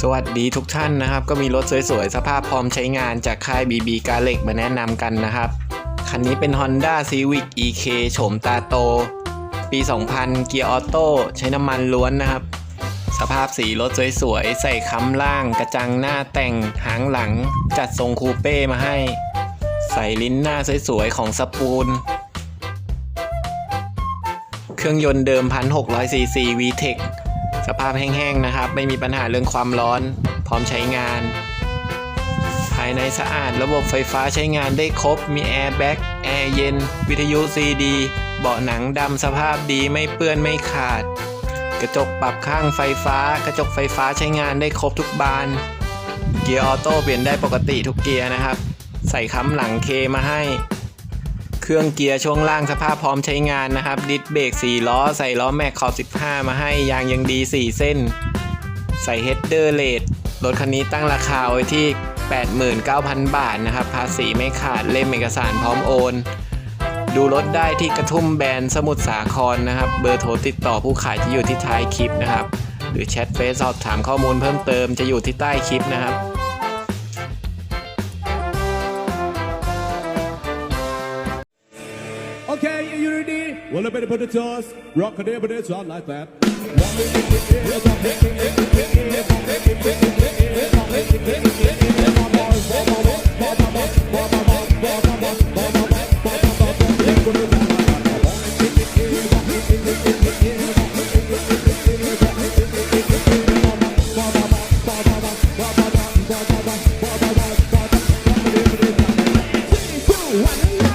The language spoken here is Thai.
สวัสดีทุกท่านนะครับ ก็มีรถสวยๆ สภาพพร้อมใช้งานจากค่าย BB กาเล็กมาแนะนำกันนะครับ คันนี้เป็น Honda Civic EK โฉมตาโต ปี 2000 เกียร์ออโต้ใช้น้ำมันล้วนนะครับ สภาพสีรถสวยๆ ใส่ค้ำล่าง กระจังหน้าแต่งหางหลัง จัดทรงคูเป้มาให้ ใส่ลิ้นหน้าสวยๆ ของสปูน เครื่องยนต์เดิม 1,600ซีซี VTEC สภาพแห้งๆนะครับ ไม่มีปัญหาเรื่องความร้อน พร้อมใช้งาน ภายในสะอาดระบบไฟฟ้าใช้งานได้ครบ มีแอร์แบ็กแอร์เย็น วิทยุซีดี เบาะหนังดำสภาพดีไม่เปื้อนไม่ขาด กระจกปรับข้างไฟฟ้า กระจกไฟฟ้าใช้งานได้ครบทุกบาน เกียร์ออโต้เปลี่ยนได้ปกติทุกเกียร์นะครับ ใส่ค้ำหลังเคมาให้ เครื่องเกียร์ช่วงล่างสภาพพร้อมใช้งานนะครับ ดิสเบรก4ล้อ ใส่ล้อแม็กขอบ 15 มาให้ยางยังดี 4 เส้น ใส่เฮดเดอร์เลดรถคันนี้ตั้งราคาไว้ที่ 89,000 บาทนะครับ ภาษีไม่ขาดเล่มเอกสารพร้อมโอน ดูรถได้ที่กระทุ่มแบรนด์สมุทรสาครนะครับ เบอร์โทรติดต่อผู้ขายที่อยู่ที่ท้ายคลิปนะครับ หรือแชทเฟซสอบถามข้อมูลเพิ่มเติมจะอยู่ที่ใต้คลิปนะครับ Okay, are you ready? Well, a bit of the toss, rock a bit of like that.